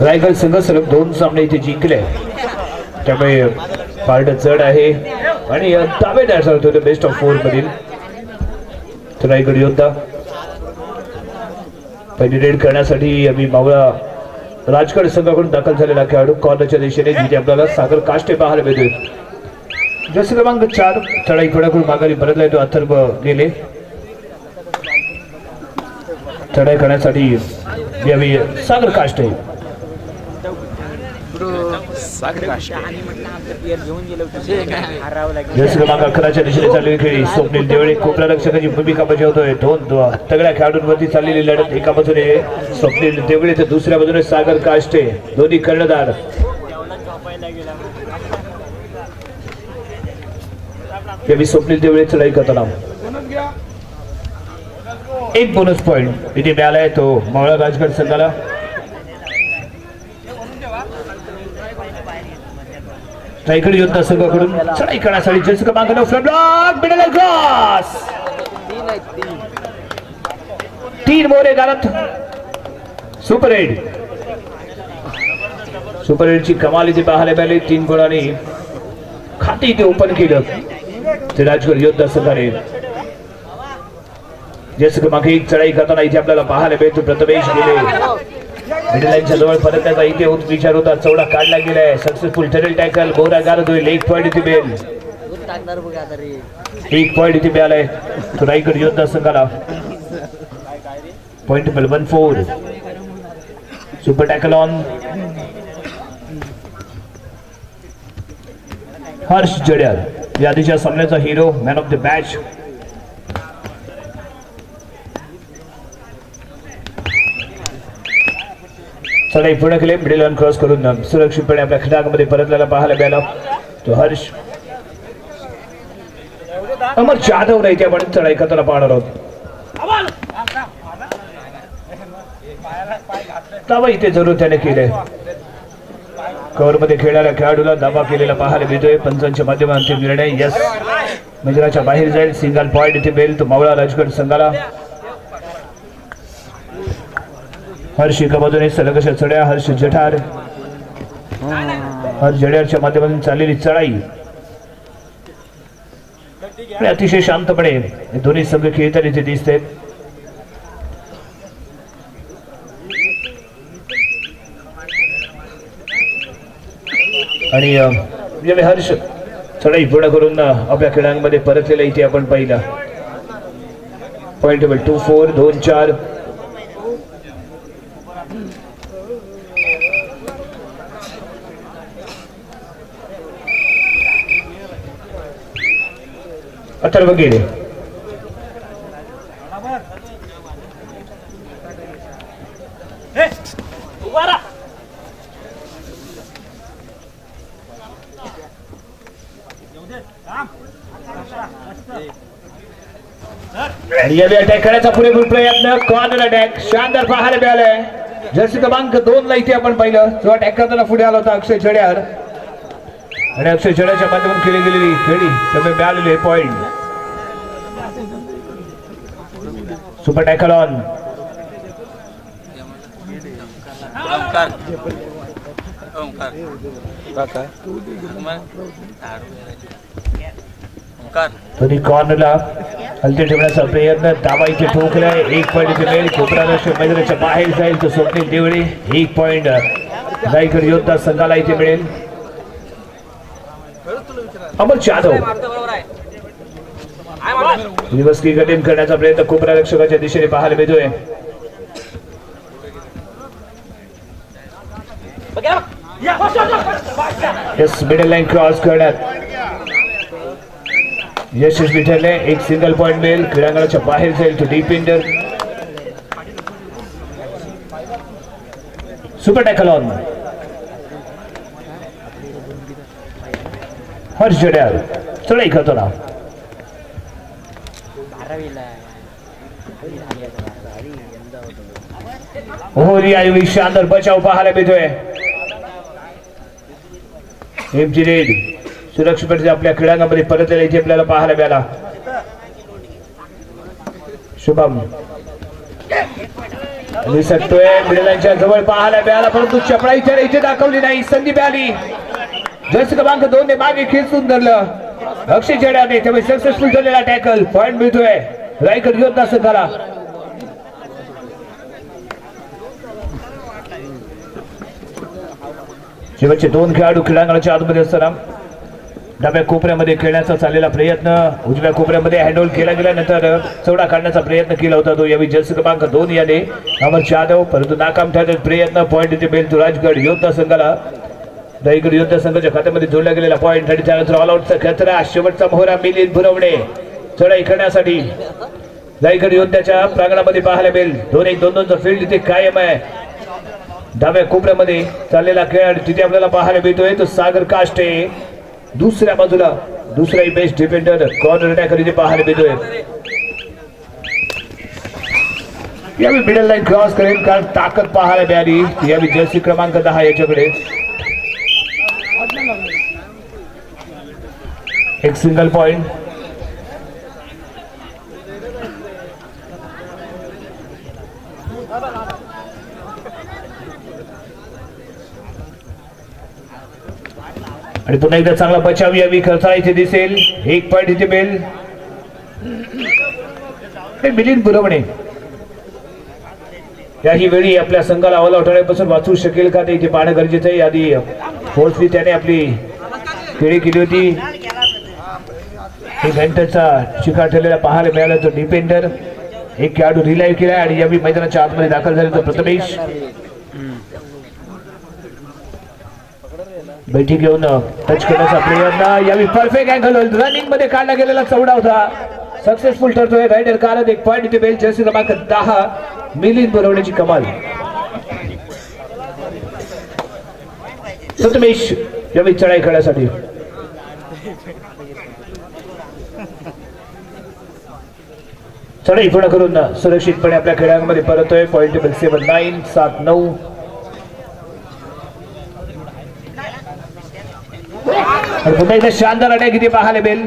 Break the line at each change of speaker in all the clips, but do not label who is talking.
रायगड संघ सलग दोन सामने इथे जिंकले. त्यामुळे पार्ट जड आहे. आणि दावेदार ठरतो बेस्ट ऑफ फोर मधील. रायगड योद्धा. पहिली रेड करण्यासाठी आम्ही मावळा राजगड संघाकडून दाखल झालेला खेळाडू कॉर्नरच्या दिशेने जिथे आपल्याला सागर काष्टे पाहायला मिळतोय. जसे क्रमांक चार चढाई कोणाकडून माघारी परतलाय तो अथर्व गेले. चढाई करण्यासाठी यावी सागर काष्टे.
लागेल
जसे क्रमांक अकराच्या दिशेने चाललेली खेळी. स्वप्नील देवळे कोपरा रक्षकाची भूमिका बजावतोय. दोन तगड्या खेळाडूंवरती चाललेली लढत एका बाजूने स्वप्नील देवळे तर दुसऱ्या बाजूने सागर काष्टे. दोन्ही कर्णधार. स्वप्नील देवळे चढाई करताना. एक बोनस पॉइंट इथे मिळालाय तो मावळा राजगड संघाला. रायगड योद्धा संघाकडून चढाई करण्यासाठी जसं का मागणं फ्लॉक ब्लॉक मिडल क्रॉस
तीन
मोरे दारात सुपर एड सुपर एडची कमाल इथे पाहायला मिळाली. तीन गोळाने खाते इथे ओपन केलं. ते राजगड योद्धा संघाने. जसं मागे एक चढाई करताना इथे आपल्याला पाहायला मिळतो प्रथमेश गेले मिडलाईनच्या जवळ परतण्याचा इथे होत विचार होता चौडा काढला गेलाय सक्सेसफुल टनेल टॅकल बोरा होईल एक पॉईंट इथे मिळेल एक पॉईंट इथे मिळालाय तो रायगड योद्धा संघाला पॉईंट मिळेल one four super tackle on Harsh Jadyal या आधीच्या सामन्याचा hero man of the match चढाई पूर्ण केली मिडल ऑन क्रॉस करून सुरक्षितपणे आपल्या खिडामध्ये परतल्याला पाहायला मिळाला. तो हर्ष अमर जाधव नाही ते आपण चढाई करताना पाहणार आहोत. दावा इथे जरूर त्याने केले कव्हरमध्ये खेळणाऱ्या खेळाडूला दाबा केलेला पाहायला मिळतोय. पंचांच्या माध्यमातून निर्णय यस मंदिराच्या बाहेर जाईल. सिंगल पॉइंट इथे बेल तो मावळा राजगड संघाला. हर्ष एका बाजूने सलग चढ्या हर्ष जठार. हर्ष जड्याच्या माध्यमातून चाललेली चढाई. आणि अतिशय शांतपणे दोन्ही संघ खेळताना इथे दिसते आणि यावेळी हर्ष चढाई पूर्ण करून आपल्या खेळांमध्ये परतलेला इथे आपण पाहिला. पॉईंट टू फोर दोन चार. अथर्व गेले. अटॅक करण्याचा पुरेपूर प्रयत्न. कॉर्नर अटॅक शानदार पाहायला मिळालाय जर्सी क्रमांक दोन ला इथे आपण पाहिलं. जो अटॅक करताना पुढे आला होता अक्षय जड्यार. आणि अक्षय जड्याच्या माध्यमातून केली गेलेली खेळी. त्यामुळे मिळालेले point super tackle on
Omkar. Omkar. Omkar.
दोन्ही कॉर्नरला हलते ठेवण्याचा प्रयत्न. दाबा इथे ठोकलाय एक पॉईंट मिळेल. कोपरा रक्षक मैदानाच्या बाहेर जाईल. स्वप्नील देवळे. एक पॉईंट रायगड योद्धा संघाला इथे मिळेल. अमर जाधव. दिवस क्रिकेटिंग करण्याचा प्रयत्न कोपरा रक्षकाच्या दिशेने पाहायला मिळतोय. यस मिडल लाईन क्रॉस करण्यात. यशस्वी ठरले. एक सिंगल पॉइंट मिळेल. क्रीडांगणाच्या बाहेर जाईल तो deep इंडर super tackle on Harsh Jadyal चला करताना
तुला
होरी रिया शानदार बचाव पाहायला मिळतोय एमजी रेड सुरक्षित आपल्या क्रीडांगणामध्ये परत इथे आपल्याला पाहायला मिळाला शुभम निसटतोय मिडलांच्या जवळ पाहायला मिळाला परंतु चपळाईच्या इथे इथे दाखवली नाही संधी मिळाली जस क्रमांक दोन ने मागे खेचून धरलं अक्षय चेड्याने त्यामुळे सक्सेसफुल झालेला टॅकल पॉइंट मिळतोय. घेऊन योद्धा करा शेवटचे दोन खेळाडू क्रीडांगणाच्या आतमध्ये असताना डाव्या कोपऱ्यामध्ये खेळण्याचा चाललेला प्रयत्न. उजव्या कोपऱ्यामध्ये हँडल केला गेल्यानंतर चौडा काढण्याचा प्रयत्न केला होता तो. यावेळी जर्सी क्रमांक दोन याने. अमर जाधव परंतु नाकाम ठरत प्रयत्न. पॉईंट इथे बेल तू राजगड योद्धा संघाला दहीगड योद्धा संघाच्या खात्यामध्ये जोडला गेलेला पॉईंट आणि त्यानंतर ऑल आउटचा शेवटचा मोहरा मिलिंद भुरवणे. चढाई करण्यासाठी दहीगड योद्ध्याच्या प्रांगणामध्ये पाहायला मिळेल. दोन एक दोन दोनचा फील्ड तिथे कायम आहे. डाव्या कोपऱ्यामध्ये चाललेला खेळ तिथे आपल्याला पाहायला मिळतोय तो सागर काष्टे. दुसऱ्या बाजूला दुसराही बेस्ट डिफेंडर कॉर्नर अटॅकर इथे पाहायला मिळतोय. यावेळी मिडल लाईन क्रॉस करेल कारण ताकद पाहायला मिळाली. यावेळी जर्सी क्रमांक दहा याच्याकडे. एक सिंगल पॉइंट आणि पुन्हा एकदा चांगला बचाव यावी खर्चा इथे दिसेल. एक पॉइंट इथे मिळेल. हे मिलिंद बुरवणे याही वेळी आपल्या संघाला ऑल वाचू शकेल का? ते इथे पाहणं गरजेचं आहे. आधी फोर्सली त्याने आपली खेळी केली होती. एक घंट्याचा शिकार ठरलेला पाहायला मिळाला तो डिपेंडर एक खेळाडू रिलाईव्ह केला आणि यावेळी मैदानाच्या आतमध्ये दाखल झाले तो प्रथमेश. बैठी घेऊन टच करण्याचा प्रयत्न. यावेळी परफेक्ट अँगल रनिंगमध्ये काढला गेलेला चौडा होता. सक्सेसफुल ठरतोय. रायडर कारण एक पॉईंट इथे बेल जर्सी क्रमांक दहा. मिलिंद बनवण्याची कमाल. प्रथमेश यावेळी चढाई खेळण्यासाठी चढाई इकडं करून सुरक्षितपणे आपल्या खेळांमध्ये परतोय. पॉईंट टेबल सेवन नाईन सात नऊ. पुन्हा इथे शानदार अटॅक किती पाहायला मिळेल.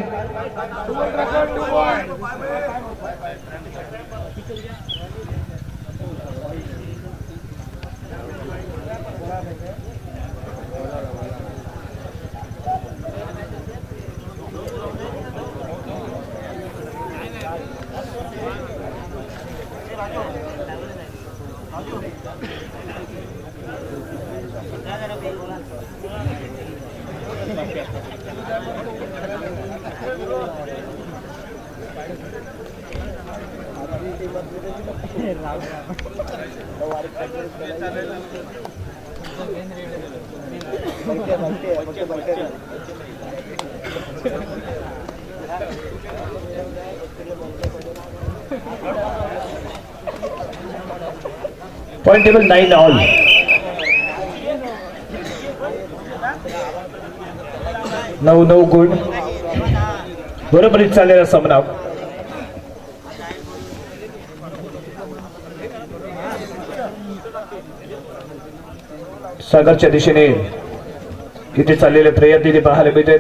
पॉईंट टेबल नाईन ऑल नऊ नऊ गुण. बरोबरीत चाललेला सामना सागरच्या दिशेने किती चाललेले प्रयत्न इथे पाहायला मिळतात.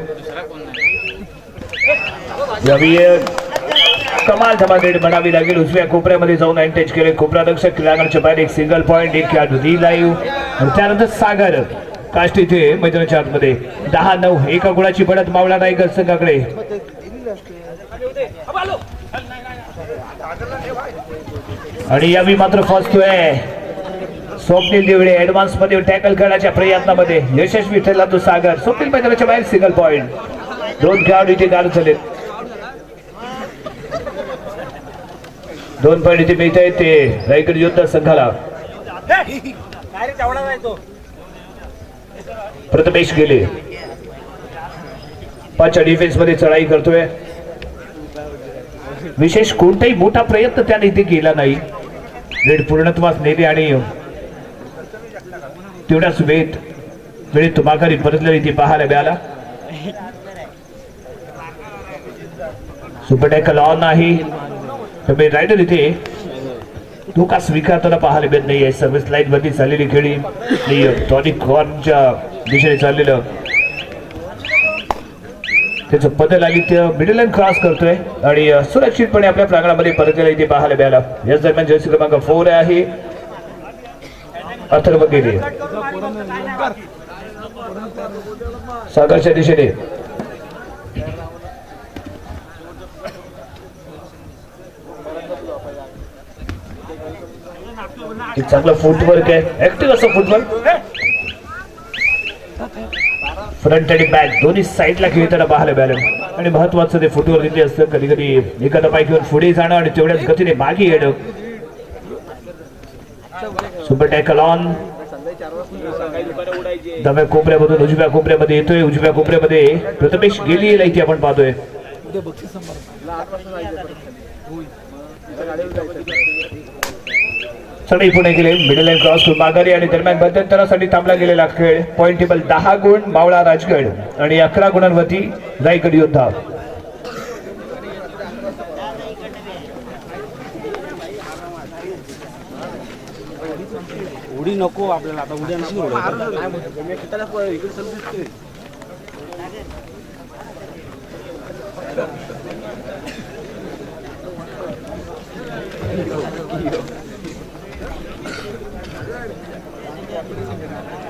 यावेळी कमाल धमाकेट म्हणावी लागेल. उजव्या कोपऱ्यामध्ये जाऊन अँटेज केले. कोपराध्यक्ष क्रीडांगणच्या बाहेर एक सिंगल पॉईंट एक खेळाडू री लाईव्ह त्यानंतर सागर. काष्ट इथे मैदानाच्या आतमध्ये. दहा नऊ एका गुणाची बढत मावळा नायकर संघाकडे. आणि यावेळी मात्र फसतोय स्वप्नील देवडे ऍडव्हान्समध्ये टॅकल करण्याच्या प्रयत्नामध्ये. यशस्वी ठरला तो सागर. स्वप्नील मैदानाच्या बाहेर सिंगल पॉईंट दोन खेळाडू इथे गाड झालेत. दोन पॉईंट इथे मिळत आहेत ते. रायगड योद्धा संघाला. प्रथमेश गेले. पाचच्या डिफेन्समध्ये चढाई करतोय. विशेष कोणताही मोठा प्रयत्न त्याने इथे केला नाही. वेळ पूर्णत्वास नेले आणि तेवढ्याच वेळेत वेळेत तुमाकारी परतलेली ती पाहायला मिळाला. सुपर टॅकल ऑन आहे. रायडर इथे धोका स्वीकारताना पाहायला मिळत नाहीये. सर्व्हिस लाईन मध्ये चाललेली खेळी. आणि टॉनिक कॉर्नच्या दिशेने चाललेलं. त्याचं पदल आली मिडल लाईन क्रॉस करतोय. आणि सुरक्षितपणे आपल्या प्रांगणामध्ये परतलेला इथे पाहायला मिळाला. याच दरम्यान जर्सी क्रमांक फोर आहे. अथर्व गेले सागरच्या दिशेने. चांगलं फुटवर्क आहे ऍक्टिव्ह असं फुटवर्क फ्रंट आणि बॅक दोन्ही साईडला खेळताना पाहायला मिळालं आणि महत्वाचं ते फुटवर्क इथे असतं? कधी कधी एखादा पाय घेऊन पुढे जाणं आणि तेवढ्याच गतीने मागे येणं. सुपर टॅकल ऑन डाव्या कोपऱ्यामधून उजव्या कोपऱ्यामध्ये येतोय. उजव्या कोपऱ्यामध्ये प्रथमेश गेली इथे आपण पाहतोय. चढाई पुणे गेले मिडल लाईन क्रॉस करून माघारी आणि दरम्यान मध्यंतरासाठी थांबला गेलेला खेळ पॉईंट टेबल दहा गुण मावळा राजगड आणि अकरा गुणांवरती रायगड योद्धा.
उडी नको आपल्याला आता उड्या नको 감사합니다.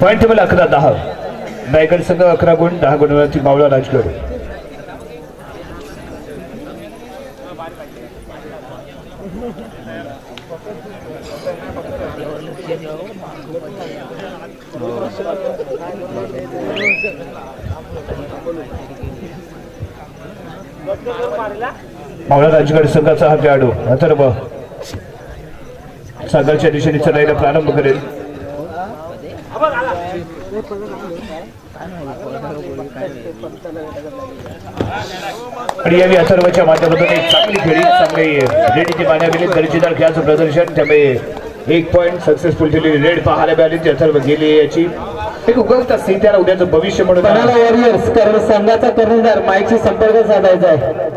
पॉईंट टेबल अकरा दहा. रायगड संघ अकरा गुण दहा गुणांवरती मावळा राजगड. मावळा राजगड संघाचा हा खेळाडू अथर्व सागरच्या दिशेने चढायला प्रारंभ करेल. आणि यावेळी अथर्वच्या माध्यमातून एक चांगली खेळी चांगली रेडीची मान्या दर्जेदार खेळाचं प्रदर्शन. त्यामुळे एक पॉईंट सक्सेसफुल दिलेली रेड पाहायला मिळाली ती अथर्व गेली याची. एक उगवता सीन त्याला उद्याचं भविष्य म्हणून.
वॉरियर्स कर्ण संघाचा कर्णधार माईकशी संपर्क साधायचा आहे.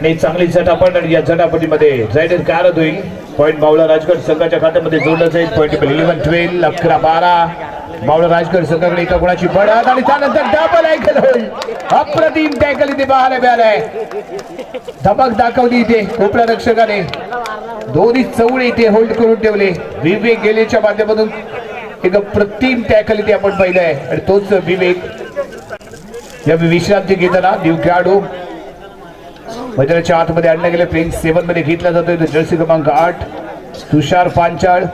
आणि चांगली झटापट आणि या झटापटीमध्ये जायडर कारत होईल पॉईंट मावळा राजगड संघाच्या खात्यामध्ये जोडलं जाईल. पॉईंट इलेव्हन ट्वेल्व अकरा बारा. बावळ राजगड संघाकडे एका गुणाची बढत आणि त्यानंतर डबल ऐकल होईल. अप्रतिम टॅकल इथे पाहायला मिळालाय. धमक दाखवली इथे कोपऱ्या रक्षकाने दोन्ही चवळे इथे होल्ड करून ठेवले. विवेक गेलेच्या माध्यमातून एक अप्रतिम टॅकल इथे आपण पाहिलंय. आणि तोच विवेक या विश्रांती घेताना न्यू खेळाडू मैदानाच्या आतमध्ये आणल्या गेले. प्लेन सेवनमध्ये घेतला जातोय. जर्सी क्रमांक आठ. तुषार पांचाळ.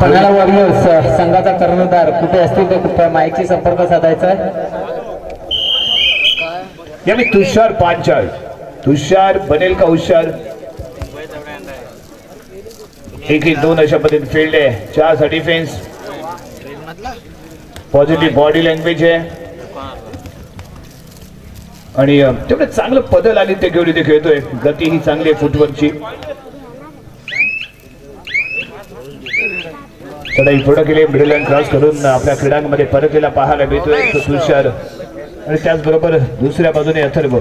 पणाला वॉरियर्स संघाचा कर्णधार कुठे असतील तर कुठे? माईकशी संपर्क साधायचा आहे.
यावेळी तुषार पांचाळ. तुषार बनेल का हुशार? एक एक दोन अशा पद्धतीने फील्ड आहे चारचा डिफेन्स पॉझिटिव्ह बॉडी लँग्वेज आहे. आणि तेवढं चांगलं पदल आली ते घेऊन इथे खेळतोय. गती ही चांगली आहे फुटबॉलची चढाई पुढे केली मिडल अँड क्रॉस करून आपल्या क्रीडांमध्ये परतीला पाहायला मिळतोय तुषार. आणि त्याचबरोबर दुसऱ्या बाजूने अथर्व.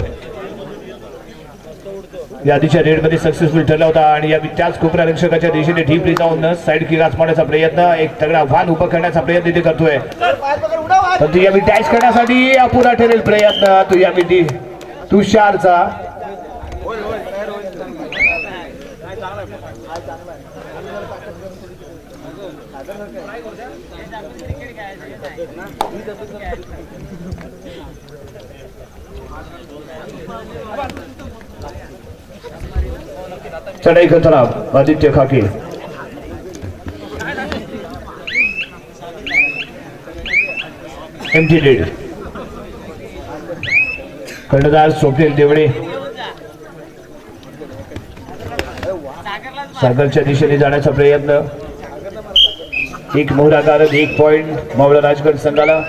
या आधीच्या रेडमध्ये सक्सेसफुल ठरला होता आणि या त्याच कोपऱ्या रक्षकाच्या दिशेने ढीपली जाऊन साईड किक मारण्याचा प्रयत्न एक तगडा वाहन उभं करण्याचा प्रयत्न इथे करतोय. पण तुझ्या मी डॅश करण्यासाठी अपुरा ठरेल प्रयत्न. तू यावेळी तुषारचा. चढाई करताना आदित्य खाके. एमटी डेड कर्णधार स्वप्नील देवडे. सागरच्या दिशेने जाण्याचा प्रयत्न. एक मोहरा एक पॉइंट मावळा राजगड संघाला.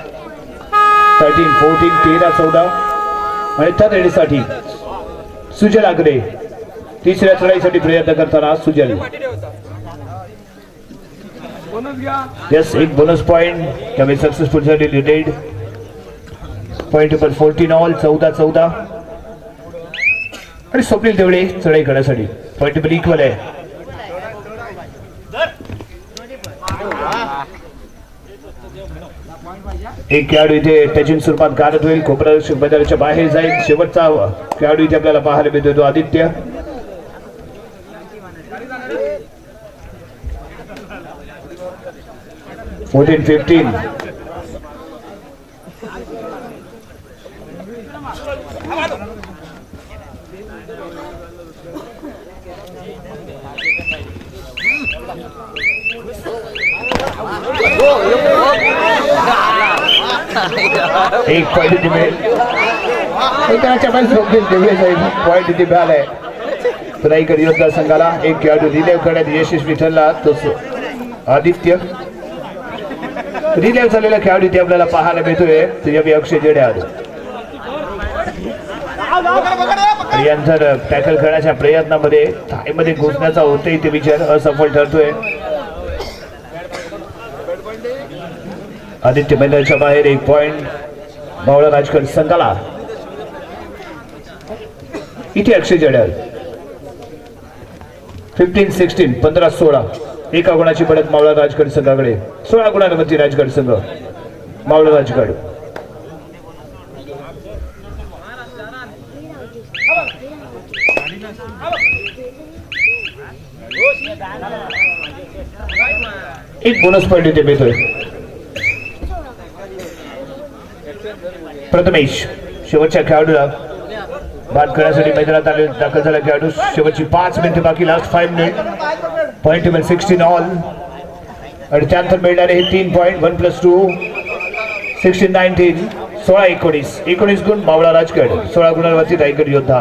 थर्टीन फोर्टीन तेरा चौदा. आणि त्या रेडीसाठी सुजल आगरे. तिसऱ्या चढाईसाठी प्रयत्न करताना सुजल. यस एक बोनस पॉइंट त्यामुळे सक्सेसफुल झाली leaded point number fourteen all चौदा चौदा. आणि स्वप्नील देवळे चढाई करण्यासाठी. पॉइंट नंबर इक्वल आहे. एक खेळाडू इथे त्याची स्वरूपात गारद होईल. खोपरा मैदानाच्या बाहेर जाईल. शेवटचा खेळाडू इथे आपल्याला पाहायला मिळतो आदित्य. फोर्टीन फिफ्टीन एक पॉईंट इथे मिळेल मैदानाच्या बाहेर स्वप्नील देवळे जाईल पॉईंट इथे मिळालाय राईकर योद्धा संघाला एक खेळाडू रिलेव्ह करण्यात यशस्वी ठरला तो स- आदित्य। रिलेव्ह झालेला खेळाडू इथे आपल्याला पाहायला मिळतोय. त्याच्या अक्षय जेडे आले. टॅकल करण्याच्या प्रयत्नामध्ये थायमध्ये घुसण्याचा होते इथे विचार असफल ठरतोय. आदित्य मैदानाच्या बाहेर एक पॉइंट बावळा राजकर संघाला. इथे अक्षय जड्याल फिफ्टीन सिक्स्टीन पंधरा सोळा. एका गुणाची पडत मावळा राजगड संघाकडे. सोळा गुणांवरती राजगड संघ. मावळा राजगड. एक बोनस पॉईंट इथे मिळतोय. प्रथमेश शेवटच्या खेळाडूला बाद करण्यासाठी मैदानात आले दाखल झाला खेळाडू. शेवटची पाच मिनिटे बाकी last five minute point table sixteen all आणि त्यानंतर मिळणारे हे तीन point one plus two sixteen nineteen सोळा एकोणीस एकोणीस गुण मावळा राजगड सोळा गुणांवरती रायगड योद्धा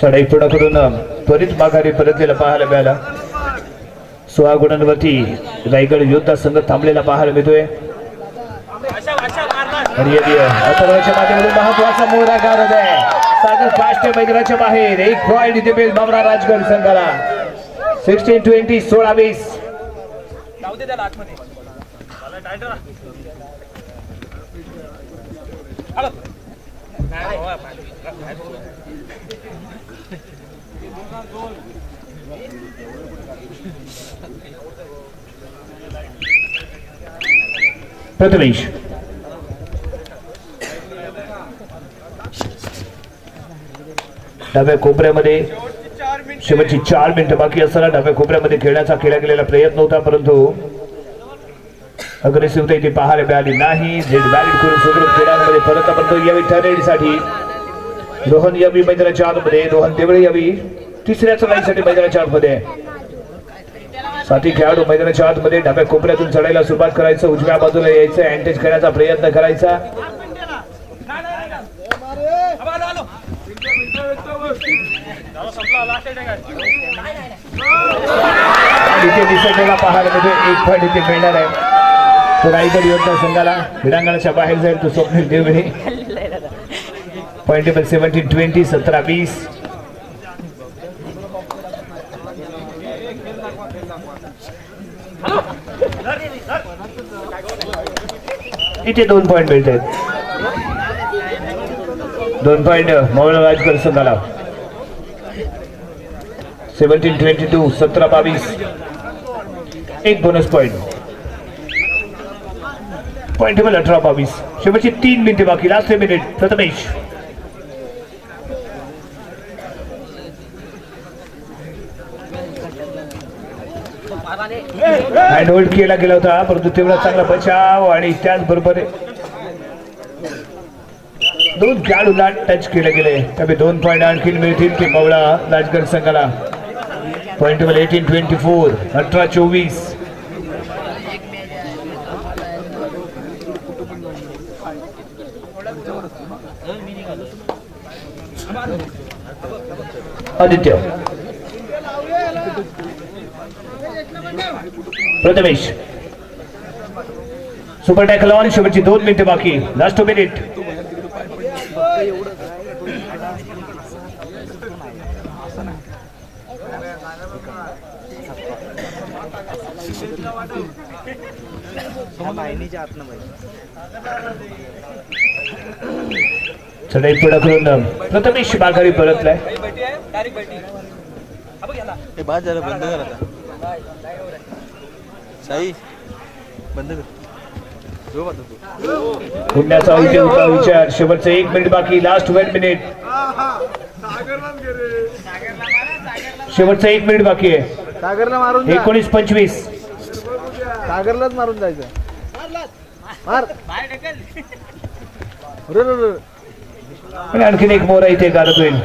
चढाई पूर्ण करून त्वरित माघारी परतलेला पाहायला मिळाला. सोळा गुणांवरती रायगड योद्धा संघ थांबलेला पाहायला मिळतोय. आणि या माध्यमातून महत्त्वाचा मोहरा गारद आहे. सागर फास्ट मैदानाच्या बाहेर एक पॉइंट इथे मिळेल बाबरा राजगड संघाला. सिक्स्टीन ट्वेंटी सोळा वीस. प्रथमेश डाव्या कोपऱ्यामध्ये शेवटची चार मिनिटं बाकी असताना डाव्या कोपऱ्यामध्ये खेळण्याचा केला गेलेला प्रयत्न होता परंतु अग्रेसिव्हता इथे पाहायला मिळाली नाही. झेड व्हॅलिड करून सुदृढ खेळांमध्ये परत आपण यावी ठरेडीसाठी रोहन यावी मैदानाच्या आतमध्ये. रोहन देवळे यावी. तिसऱ्या चढाईसाठी मैदानाच्या आतमध्ये. साथी खेळाडू मैदानाच्या आतमध्ये डाव्या कोपऱ्यातून चढायला सुरुवात करायचं. उजव्या बाजूला यायचं. अँटेज करण्याचा प्रयत्न करायचा. इथे दिसतलेला पाहायला म्हणजे एक पॉईंट इथे मिळणार आहे. तो रायगड योद्धा संघाला क्रीडांगणाच्या बाहेर जाईल तो Swapnil Devale point table seventeen twenty सतरा वीस. इथे दोन पॉईंट मिळत. आहेत दोन पॉईंट मोबाईल राजकर संघाला. सेव्हन्टीन ट्वेंटी टू सतरा बावीस. एक बोनस पॉईंट पॉईंट टेबल अठरा बावीस. शेवटची तीन मिनिटे बाकी. Last minute Prathamesh. हँड केला गेला होता परंतु तेवढा चांगला बचाव आणि त्याचबरोबर दोन खेळाडूला टच केले गेले. त्यामुळे दोन पॉईंट आणखी मिळतील की पवळा राजगड संघाला. Point table eighteen twenty four अठरा चोवीस. Aditya. Prathamesh. Super tackle on शेवटची दोन मिनिटे बाकी. लास्ट मिनिट चढाई पुढे करून प्रथमेश माघारी परतलाय.
हे बाद झालं बंद कर आता. साई बंद कर. झोप आता तू
पुण्याचा विचार शेवटचं एक मिनिट बाकी लास्ट वन मिनिट शेवटचं एक मिनिट बाकी आहे.
सागरला मारून जा.
एकोणीस पंचवीस.
सागरलाच मारून जायचं. मार. रे, रे, रे.
आणि आणखीन एक मोरा इथे गारत होईल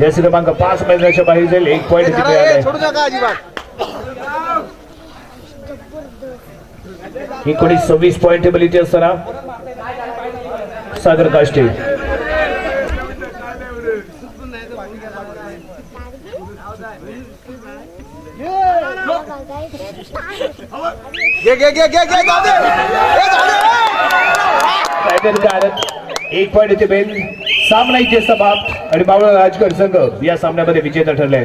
जैसे क्रमांक पाच मैदानाच्या बाहेर जाईल. एक पॉईंट तिथे
सोडू नका अजिबात.
एकोणीस सव्वीस पॉईंट टेबल इथे असताना सागर काष्टे एक पॉईंट इथे बेल. सामना इथे समाप्त आणि बावळ राजगड संघ या सामन्यामध्ये विजेता ठरलाय